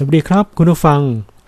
สวัสดีครับ คุณผู้ฟัง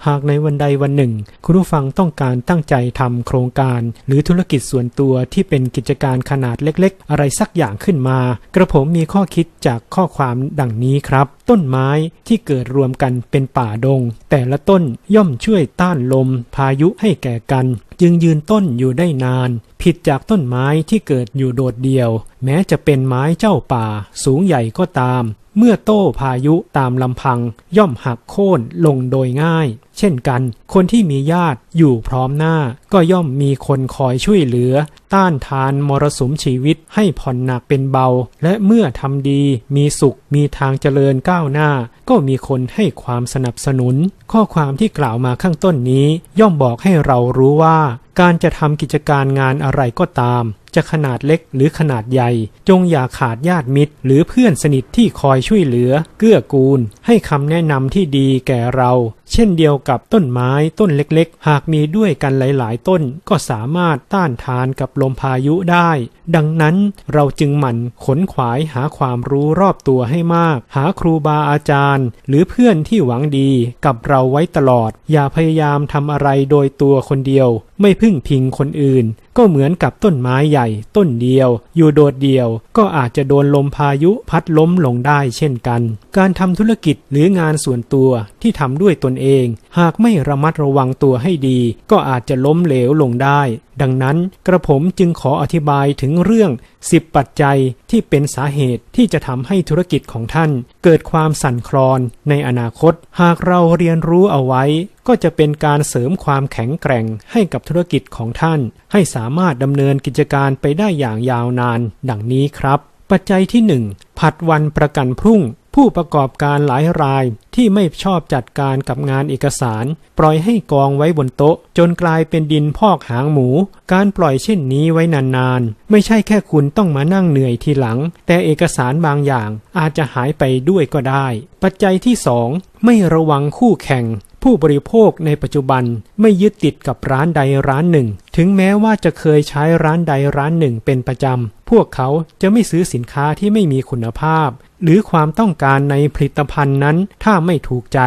หากในวันใดวันหนึ่ง คุณผู้ฟังต้องการตั้งใจทำโครงการ หรือธุรกิจส่วนตัวที่เป็นกิจการขนาดเล็กๆ อะไรสักอย่างขึ้นมา กระผมมีข้อคิดจากข้อความดังนี้ครับ ต้นไม้ที่เกิดรวมกันเป็นป่าดง แต่ละต้นย่อมช่วยต้านลม พายุให้แก่กัน จึงยืนต้นอยู่ได้นาน ผิดจากต้นไม้ที่เกิดอยู่โดดเดี่ยว แม้จะเป็นไม้เจ้าป่า สูงใหญ่ก็ตาม เมื่อโต้พายุตามลำพังย่อมหักโค่นลงโดยง่าย เช่นกัน คนที่มีญาติอยู่พร้อมหน้า ก็ย่อมมีคนคอยช่วยเหลือ ต้านทานมรสุมชีวิตให้ผ่อนหนักเป็นเบา และเมื่อทำดีมีสุขมีทางเจริญก้าวหน้า ก็มีคนให้ความสนับสนุน ข้อความที่กล่าวมาข้างต้นนี้ย่อมบอกให้เรารู้ว่าการจะทำกิจการงานอะไรก็ตาม จะขนาดเล็กหรือขนาดใหญ่ จงอย่าขาดญาติมิตร หรือเพื่อนสนิทที่คอยช่วยเหลือ เกื้อกูล ให้คำแนะนำที่ดีแก่เรา เช่นเดียวกับต้นไม้ต้นเล็กๆ หากมีด้วยกันหลายๆ ต้นก็สามารถต้านทานกับลมพายุได้ ดังนั้นเราจึงหมั่นขนขวายหาความรู้รอบตัวให้มาก หาครูบาอาจารย์ หรือเพื่อนที่หวังดีกับเราไว้ตลอด อย่าพยายามทำอะไรโดยตัวคนเดียว ไม่พึ่งพิงคนอื่นก็เหมือนกับต้นไม้ใหญ่ ต้นเดียว อยู่โดดเดียว ก็อาจจะโดนลมพายุพัดล้มลงได้เช่นกัน การทำธุรกิจหรืองานส่วนตัวที่ทำด้วยตนเอง หากไม่ระมัดระวังตัวให้ดี ก็อาจจะล้มเหลวลงได้ ดังนั้นกระผมจึงขออธิบายถึงเรื่อง 10 ปัจจัยที่เป็นสาเหตุที่จะทำให้ธุรกิจของท่าน เกิดความสั่นคลอนในอนาคต หากเราเรียนรู้เอาไว้ ก็จะเป็นการเสริมความแข็งแกร่งให้กับธุรกิจของท่าน ให้สามามารถดำเนินกิจการไปได้อย่างยาวนาน ดังนี้ครับ ปัจจัยที่ 1 ผัดวันประกันพรุ่ง ผู้ประกอบการหลายรายที่ไม่ชอบจัดการกับงานเอกสาร ปล่อยให้กองไว้บนโต๊ะ จนกลายเป็นดินพอกหางหมู การปล่อยเช่นนี้ไว้นานๆ ไม่ใช่แค่คุณต้องมานั่งเหนื่อยทีหลัง แต่เอกสารบางอย่างอาจจะหายไปด้วยก็ได้ ปัจจัยที่ 2 ไม่ระวังคู่แข่ง ผู้บริโภคในปัจจุบันไม่ยึดติดกับร้านใดร้านหนึ่ง ถึงแม้ว่าจะเคยใช้ร้านใดร้านหนึ่งเป็นประจำ พวกเขาจะไม่ซื้อสินค้าที่ไม่มีคุณภาพ หรือความต้องการในผลิตภัณฑ์นั้นถ้าไม่ถูกใจ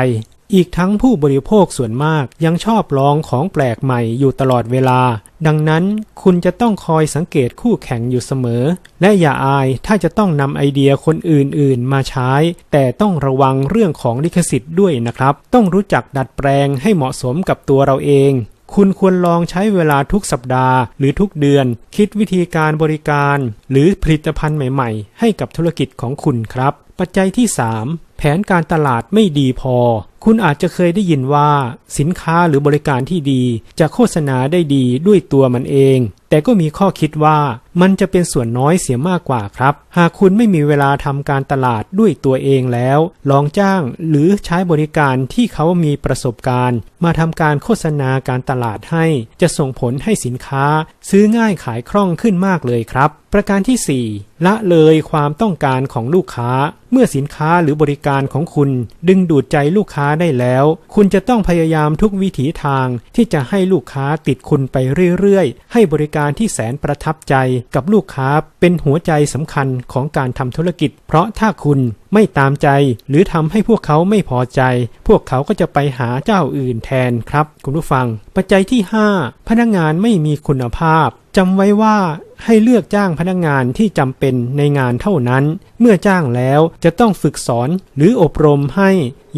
อีกทั้งผู้บริโภคส่วนมากยังชอบลองของแปลกใหม่อยู่ตลอดเวลา ดังนั้นคุณจะต้องคอยสังเกตคู่แข่งอยู่เสมอ และอย่าอายถ้าจะต้องนำไอเดียคนอื่นๆ มาใช้ แต่ต้องระวังเรื่องของลิขสิทธิ์ด้วยนะครับ ต้องรู้จักดัดแปลงให้เหมาะสมกับตัวเราเอง คุณควรลองใช้เวลาทุกสัปดาห์ หรือทุกเดือน คิดวิธีการบริการ หรือผลิตภัณฑ์ใหม่ๆ ให้กับธุรกิจของคุณครับ ปัจจัยที่ 3 แผนการตลาดไม่ดีพอ คุณอาจจะเคยได้ยินว่า สินค้าหรือบริการที่ดี จะโฆษณาได้ดีด้วยตัวมันเอง แต่ก็มีข้อคิดว่า มันจะเป็นส่วนน้อยเสียมากกว่าครับ หากคุณไม่มีเวลาทำการตลาดด้วยตัวเองแล้ว ลองจ้างหรือใช้บริการที่เขามีประสบการณ์ มาทำการโฆษณาการตลาดให้ จะส่งผลให้สินค้า ซื้อง่ายขายคล่องขึ้นมากเลยครับ ประการที่ 4 ละเลยความต้องการของลูกค้า เมื่อสินค้าหรือบริการของคุณ ดึงดูดใจลูกค้าได้แล้ว คุณจะต้องพยายามทุกวิถีทางที่จะให้ลูกค้าติดคุณไปเรื่อยๆ ให้บริการที่แสนประทับใจกับลูกค้าเป็นหัวใจสำคัญของการทำธุรกิจ เพราะถ้าคุณไม่ตามใจ หรือทำให้พวกเขาไม่พอใจ พวกเขาก็จะไปหาเจ้าอื่นแทนครับ คุณผู้ฟัง ปัจจัยที่ 5 พนักงานไม่มีคุณภาพจำไว้ว่าให้เลือกจ้างพนักงานที่จำเป็นในงานเท่านั้น เมื่อจ้างแล้วจะต้องฝึกสอนหรืออบรมให้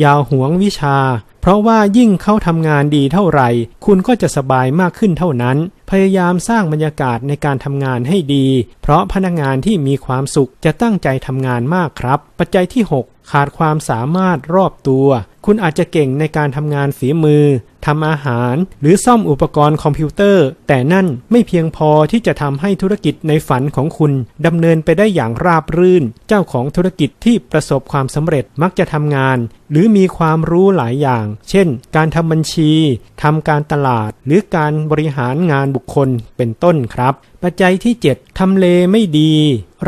ยาวห่วงวิชา เพราะว่ายิ่งเขาทำงานดีเท่าไหร่ คุณก็จะสบายมากขึ้นเท่านั้น พยายามสร้างบรรยากาศในการทำงานให้ดี เพราะพนักงานที่มีความสุขจะตั้งใจทำงานมากครับ ปัจจัยที่ 6 ขาดความสามารถรอบตัว คุณอาจจะเก่งในการทำงานฝีมือ ทำอาหาร หรือซ่อมอุปกรณ์คอมพิวเตอร์ แต่นั่นไม่เพียงพอที่จะทำให้ธุรกิจในฝันของคุณดำเนินไปได้อย่างราบรื่น เจ้าของธุรกิจที่ประสบความสำเร็จมักจะทำงาน หรือมีความรู้หลายอย่าง เช่น การทำบัญชีทำการตลาด หรือการบริหารงานบุคคลเป็นต้นครับ ปัจจัยที่ 7 ทำเลไม่ดี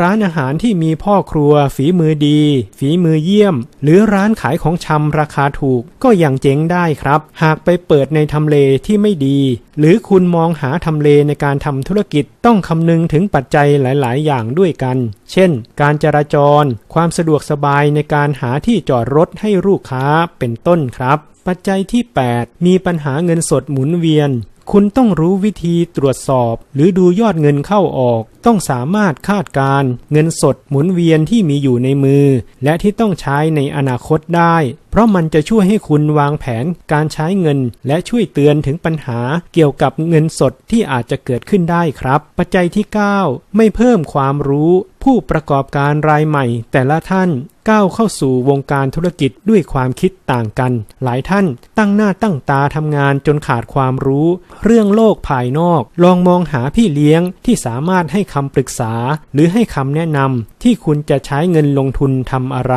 ร้านอาหารที่มีพ่อครัวฝีมือดี ฝีมือเยี่ยม หรือร้านขายของชำราคาถูกก็ยังเจ๊งได้ครับ หากไปเปิดในทำเลที่ไม่ดี หรือคุณมองหาทำเลในการทำธุรกิจต้องคำนึงถึงปัจจัยหลาย ๆ อย่างด้วยกัน เช่น การจราจร ความสะดวกสบายในการหาที่จอดรถให้ลูกค้าเป็นต้นครับ ปัจจัยที่ 8 มีปัญหาเงินสดหมุนเวียน คุณต้องรู้วิธีตรวจสอบ หรือดูยอดเงินเข้าออกต้องสามารถคาดการเงินสดหมุนเวียนที่มีอยู่ในมือ และที่ต้องใช้ในอนาคตได้ เพราะมันจะช่วยให้คุณวางแผนการใช้เงิน และช่วยเตือนถึงปัญหาเกี่ยวกับเงินสดที่อาจจะเกิดขึ้นได้ครับ ปัจจัยที่ 9 ไม่เพิ่มความรู้ ผู้ประกอบการรายใหม่ แต่ละท่านก้าวเข้าสู่วงการธุรกิจด้วยความคิดต่างกัน หลายท่านตั้งหน้าตั้งตาทำงานจนขาดความรู้ เรื่องโลกภายนอก ลองมองหาพี่เลี้ยงที่สามารถให้คำปรึกษา หรือให้คำแนะนำที่คุณจะใช้เงินลงทุนทำอะไร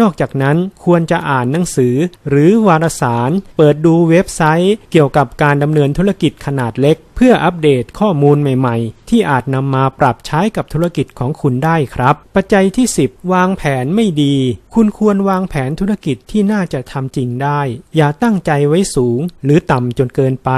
นอกจากนั้นควรจะอ่านหนังสือ หรือวารสาร เปิดดูเว็บไซต์ เกี่ยวกับการดำเนินธุรกิจขนาดเล็ก เพื่ออัปเดตข้อมูลใหม่ๆ ที่อาจนำมาปรับใช้กับธุรกิจของคุณได้ครับ ปัจจัยที่ 10 วางแผนไม่ดี คุณควรวางแผนธุรกิจที่น่าจะทำจริงได้ อย่าตั้งใจไว้สูง หรือต่ำจนเกินไป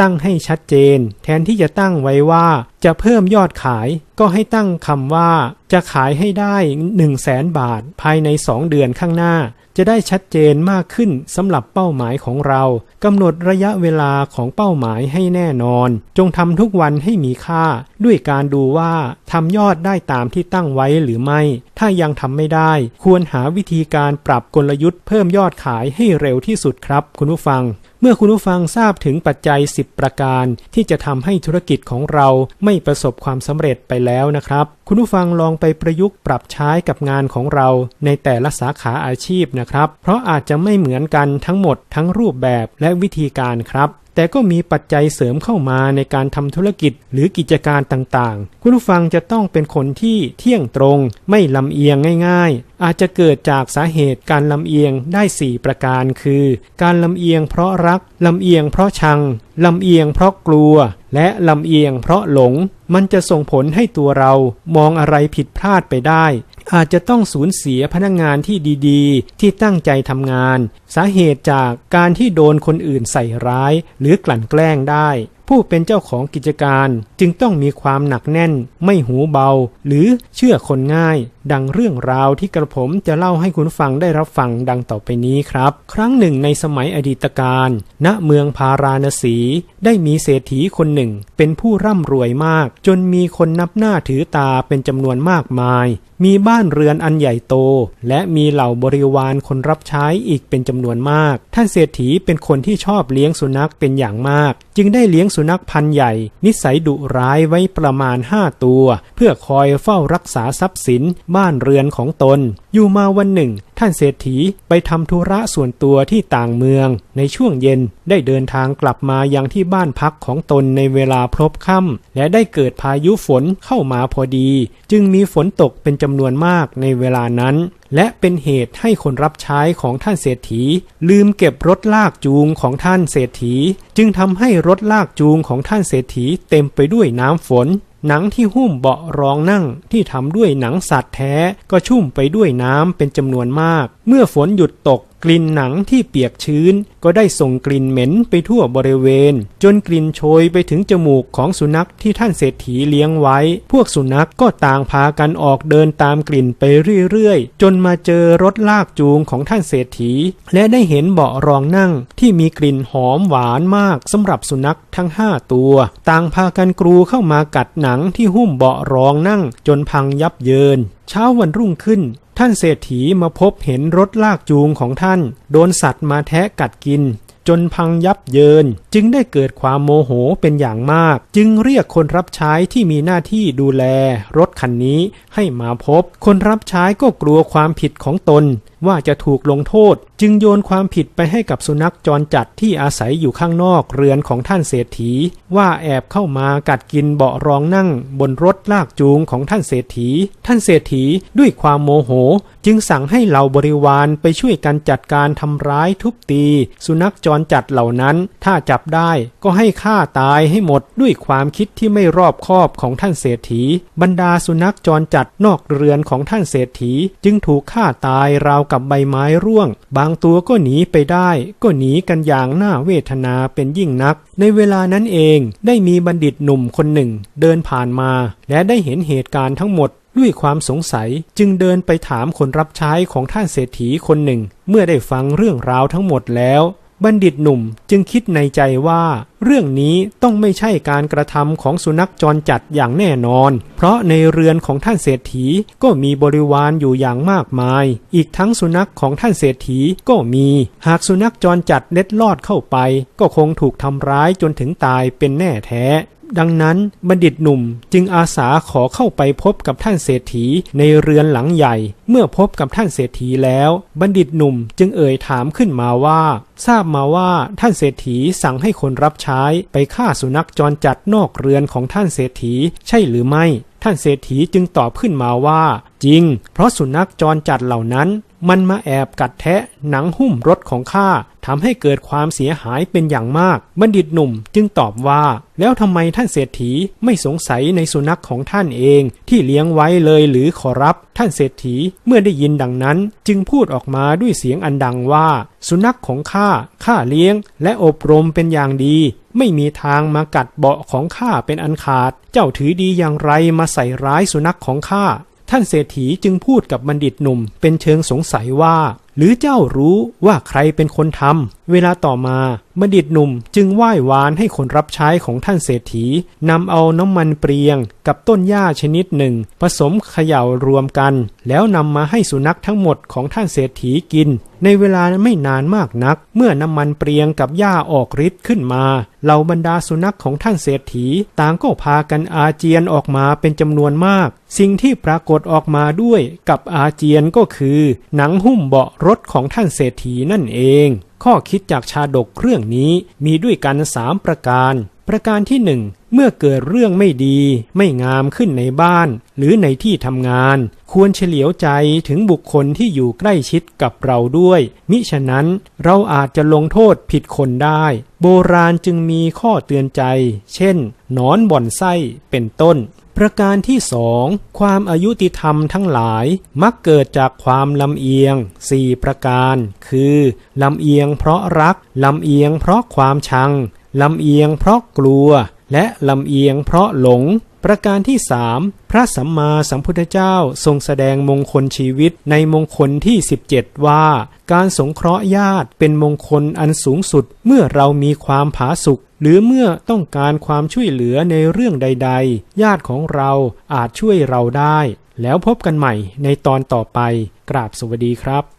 ตั้งให้ชัดเจน แทนที่จะตั้งไว้ว่า จะเพิ่มยอดขาย ก็ให้ตั้งคำว่าจะขายให้ได้1 0 0 0 0แสนบาทภายใน 2 เดือนข้างหน้า จะได้ชัดเจนมากขึ้นสำหรับเป้าหมายของเรากำหนดระยะเวลาของเป้าหมายให้แน่นอน จงทำทุกวันให้มีค่า ด้วยการดูว่าทำยอดได้ตามที่ตั้งไว้หรือไม่ ถ้ายังทำไม่ได้ ควรหาวิธีการปรับกลยุทธ์เพิ่มยอดขายให้เร็วที่สุดครับ คุณผู้ฟัง เมื่อคุณผู้ฟังทราบถึงปัจจัย 10 ประการ ที่จะทำให้ธุรกิจของเราไม่ประสบความสำเร็จไปแล้วนะครับ คุณผู้ฟังลองไปประยุกต์ปรับใช้กับงานของเรา ในแต่ละสาขาอาชีพนะครับ เพราะอาจจะไม่เหมือนกันทั้งหมดทั้งรูปแบบและวิธีการครับแต่ก็มีปัจจัยเสริมเข้ามาในการทำธุรกิจหรือกิจการต่างๆ คุณผู้ฟังจะต้องเป็นคนที่เที่ยงตรง ไม่ลำเอียงง่าย ๆ อาจจะเกิดจากสาเหตุการลำเอียงได้ 4 ประการคือ การลำเอียงเพราะรัก ลำเอียงเพราะชัง ลำเอียงเพราะกลัว และลำเอียงเพราะหลงมันจะส่งผลให้ตัวเรามองอะไรผิดพลาดไปได้ อาจจะต้องสูญเสียพนักงงานที่ดีๆ ที่ตั้งใจทำงาน สาเหตุจากการที่โดนคนอื่นใส่ร้ายหรือกลั่นแกล้งได้ ผู้เป็นเจ้าของกิจการจึงต้องมีความหนักแน่น ไม่หูเบา หรือเชื่อคนง่าย ดังเรื่องราวที่กระผมจะเล่าให้คุณฟังได้รับฟังดังต่อไปนี้ครับ ครั้งหนึ่งในสมัยอดีตการ ณเมืองพาราณสี ได้มีเศรษฐีคนหนึ่ง เป็นผู้ร่ำรวยมาก จนมีคนนับหน้าถือตาเป็นจำนวนมากมาย มีบ้านเรือนอันใหญ่โต และมีเหล่าบริวารคนรับใช้อีกเป็นจำนวนมาก ท่านเศรษฐีเป็นคนที่ชอบเลี้ยงสุนัขเป็นอย่างมาก จึงได้เลี้ยงสุนัขพันธุ์ใหญ่ นิสัยดุร้ายไว้ประมาณห้าตัว เพื่อคอยเฝ้ารักษาทรัพย์สินบ้านเรือนของตน อยู่มาวันหนึ่ง ท่านเศรษฐีไปทำธุระส่วนตัวที่ต่างเมือง ในช่วงเย็นได้เดินทางกลับมายังที่บ้านพักของตนในเวลาพลบค่ำและได้เกิดพายุฝนเข้ามาพอดี จึงมีฝนตกเป็นจำนวนมากในเวลานั้น และเป็นเหตุให้คนรับใช้ของท่านเศรษฐี ลืมเก็บรถลากจูงของท่านเศรษฐี จึงทำให้รถลากจูงของท่านเศรษฐีเต็มไปด้วยน้ำฝน หนังที่หุ้มเบาะรองนั่งที่ทำด้วยหนังสัตว์แท้ก็ชุ่มไปด้วยน้ำเป็นจำนวนมาก เมื่อฝนหยุดตก กลิ่นหนังที่เปียกชื้น ก็ได้ส่งกลิ่นเหม็นไปทั่วบริเวณ จนกลิ่นโชยไปถึงจมูกของสุนัขที่ท่านเศรษฐีเลี้ยงไว้ พวกสุนัขก็ต่างพากันออกเดินตามกลิ่นไปเรื่อยๆ จนมาเจอรถลากจูงของท่านเศรษฐี และได้เห็นเบาะรองนั่งที่มีกลิ่นหอมหวานมากสำหรับสุนัขทั้งห้าตัว ต่างพากันกรูเข้ามากัดหนังที่หุ้มเบาะรองนั่งจนพังยับเยิน เช้าวันรุ่งขึ้น ท่านเศรษฐีมาพบเห็นรถลากจูงของท่าน โดนสัตว์มาแทะกัดกิน จนพังยับเยิน จึงได้เกิดความโมโหเป็นอย่างมาก จึงเรียกคนรับใช้ที่มีหน้าที่ดูแล รถคันนี้ให้มาพบ คนรับใช้ก็กลัวความผิดของตนว่าจะถูกลงโทษ จึงโยนความผิดไปให้กับสุนัขจรจัดที่อาศัยอยู่ข้างนอกเรือนของท่านเศรษฐี ว่าแอบเข้ามากัดกินเบาะรองนั่ง บนรถลากจูงของท่านเศรษฐี ท่านเศรษฐีด้วยความโมโห จึงสั่งให้เหล่าบริวารไปช่วยกันจัดการทำร้ายทุบตี สุนัขจรจัดเหล่านั้น ถ้าจับได้ก็ให้ฆ่าตายให้หมดด้วยความคิดที่ไม่รอบคอบของท่านเศรษฐี บรรดาสุนัขจรจัดนอกเรือนของท่านเศรษฐี จึงถูกฆ่าตายราวกับใบไม้ร่วง บางตัวก็หนีไปได้ ก็หนีกันอย่างน่าเวทนาเป็นยิ่งนัก ในเวลานั้นเองได้มีบัณฑิตหนุ่มคนหนึ่ง เดินผ่านมา และได้เห็นเหตุการณ์ทั้งหมดด้วยความสงสัยจึงเดินไปถามคนรับใช้ของท่านเศรษฐีคนหนึ่ง เมื่อได้ฟังเรื่องราวทั้งหมดแล้ว บัณฑิตหนุ่มจึงคิดในใจว่า เรื่องนี้ต้องไม่ใช่การกระทำของสุนัขจรจัดอย่างแน่นอน เพราะในเรือนของท่านเศรษฐีก็มีบริวารอยู่อย่างมากมาย อีกทั้งสุนัขของท่านเศรษฐีก็มี หากสุนัขจรจัดเล็ดลอดเข้าไป ก็คงถูกทำร้ายจนถึงตายเป็นแน่แท้ ดังนั้นบัณฑิตหนุ่มจึงอาสาขอเข้าไปพบกับท่านเศรษฐีในเรือนหลังใหญ่ เมื่อพบกับท่านเศรษฐีแล้ว บัณฑิตหนุ่มจึงเอ่ยถามขึ้นมาว่า ทราบมาว่าท่านเศรษฐีสั่งให้คนรับใช้ไปฆ่าสุนัขจรจัดนอกเรือนของท่านเศรษฐีใช่หรือไม่ ท่านเศรษฐีจึงตอบขึ้นมาว่า จริง เพราะสุนัขจรจัดเหล่านั้นมันมาแอบกัดแทะหนังหุ้มรถของข้า ทำให้เกิดความเสียหายเป็นอย่างมาก บัณฑิตหนุ่มจึงตอบว่า แล้วทำไมท่านเศรษฐีไม่สงสัยในสุนัขของท่านเอง ที่เลี้ยงไว้เลยหรือขอรับ ท่านเศรษฐีเมื่อได้ยินดังนั้น จึงพูดออกมาด้วยเสียงอันดังว่า สุนัขของข้าข้าเลี้ยง และอบรมเป็นอย่างดี ไม่มีทางมากัดเบาะของข้าเป็นอันขาด เจ้าถือดีอย่างไรมาใส่ร้ายสุนัขของข้าท่านเศรษฐีจึงพูดกับบัณฑิตหนุ่มเป็นเชิงสงสัยว่า หรือเจ้ารู้ว่าใครเป็นคนทำเวลาต่อมา บัณฑิตหนุ่มจึงไหว้วานให้คนรับใช้ของท่านเศรษฐีนำเอาน้ำมันเปรียง กับต้นหญ้าชนิดหนึ่ง ผสมเขย่ารวมกัน แล้วนำมาให้สุนัขทั้งหมดของท่านเศรษฐีกิน ในเวลาไม่นานมากนัก เมื่อน้ำมันเปรียงกับหญ้าออกฤทธิ์ขึ้นมาเหล่าบรรดาสุนัขของท่านเศรษฐีต่างก็พากันอาเจียนออกมาเป็นจำนวนมาก สิ่งที่ปรากฏออกมาด้วยกับอาเจียนก็คือ หนังหุ้มเบาะรถของท่านเศรษฐีนั่นเอง ข้อคิดจากชาดกเรื่องนี้มีด้วยกันสามประการ ประการที่หนึ่งเมื่อเกิดเรื่องไม่ดี ไม่งามขึ้นในบ้าน หรือในที่ทำงาน ควรเฉลียวใจถึงบุคคลที่อยู่ใกล้ชิดกับเราด้วย มิฉะนั้นเราอาจจะลงโทษผิดคนได้ โบราณจึงมีข้อเตือนใจ เช่น นอนบ่อนไส้เป็นต้น ประการที่สองความอายุติธรรมทั้งหลายมักเกิดจากความลำเอียงสี่ประการ คือลำเอียงเพราะรักลำเอียงเพราะความชังลำเอียงเพราะกลัว และลำเอียงเพราะหลง ประการที่สามพระสัมมาสัมพุทธเจ้าทรงแสดงมงคลชีวิตในมงคลที่ 17 ว่า การสงเคราะห์ญาติเป็นมงคลอันสูงสุดเมื่อเรามีความผาสุกหรือเมื่อต้องการความช่วยเหลือในเรื่องใด ๆ ญาติของเราอาจช่วยเราได้ แล้วพบกันใหม่ในตอนต่อไป กราบสวัสดีครับ